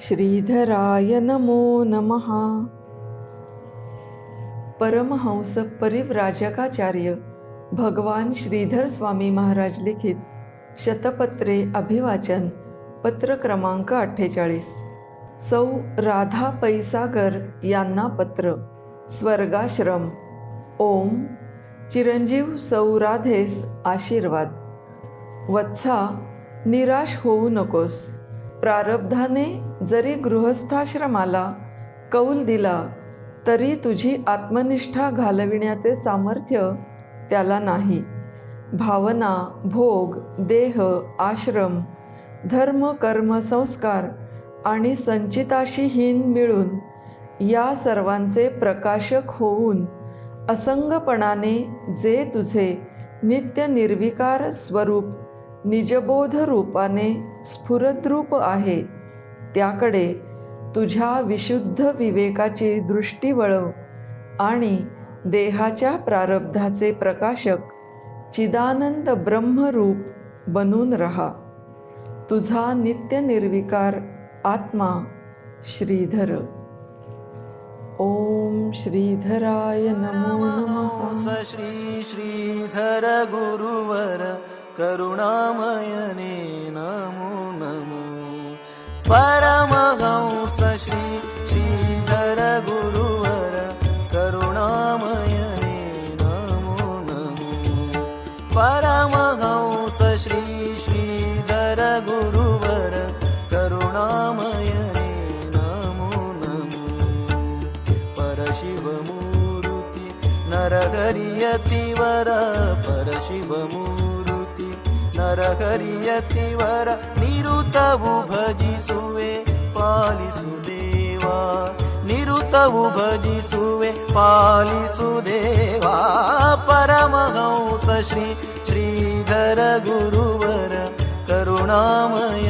श्रीधराय नमो नमः. परमहंस परिव्राजकाचार्य भगवान श्रीधर स्वामी महाराज लिखित शतपत्रे अभिवाचन पत्र क्रमांक अठ्ठेचाळीस. सौ राधा पैसागर यांना पत्र. स्वर्गाश्रम. ओम. चिरंजीव सौ राधेस आशीर्वाद. वत्सा निराश होऊ नकोस. प्रारब्धाने जरी गृहस्थाश्रमाला कौल दिला तरी तुझी आत्मनिष्ठा घालविण्याचे सामर्थ्य त्याला नाही. भावना भोग देह आश्रम धर्म कर्म संस्कार आणि संचिताशी हीन मिळून या सर्वांचे प्रकाशक होऊन असंगपणाने जे तुझे नित्य निर्विकार स्वरूप निजबोध रूपाने स्फुरद्रूप आहे. त्याकडे तुझ्या विशुद्ध विवेकाची दृष्टी वळव आणि देहाच्या प्रारब्धाचे प्रकाशक चिदानंद ब्रह्मरूप बनून रहा. तुझा नित्य निर्विकार आत्मा श्रीधर. ओम श्रीधराय नमो नमः. श्री श्रीधर गुरुवर. करुणामयने नमो नमो। परमहंस श्री श्रीधर गुरुवर करुणामयने नमो नमो। परमहंस श्री श्रीधर गुरुवर करुणामयने नमो नमो। परशिवमूर्ती परशिवमूर्ती नरहरियतिवर निरुतवु भजिसुवे पालिसुदेवा निरुतवु भजिसुवे पालिसुदेवा परमहंस श्री श्रीधर गुरुवर करुणामय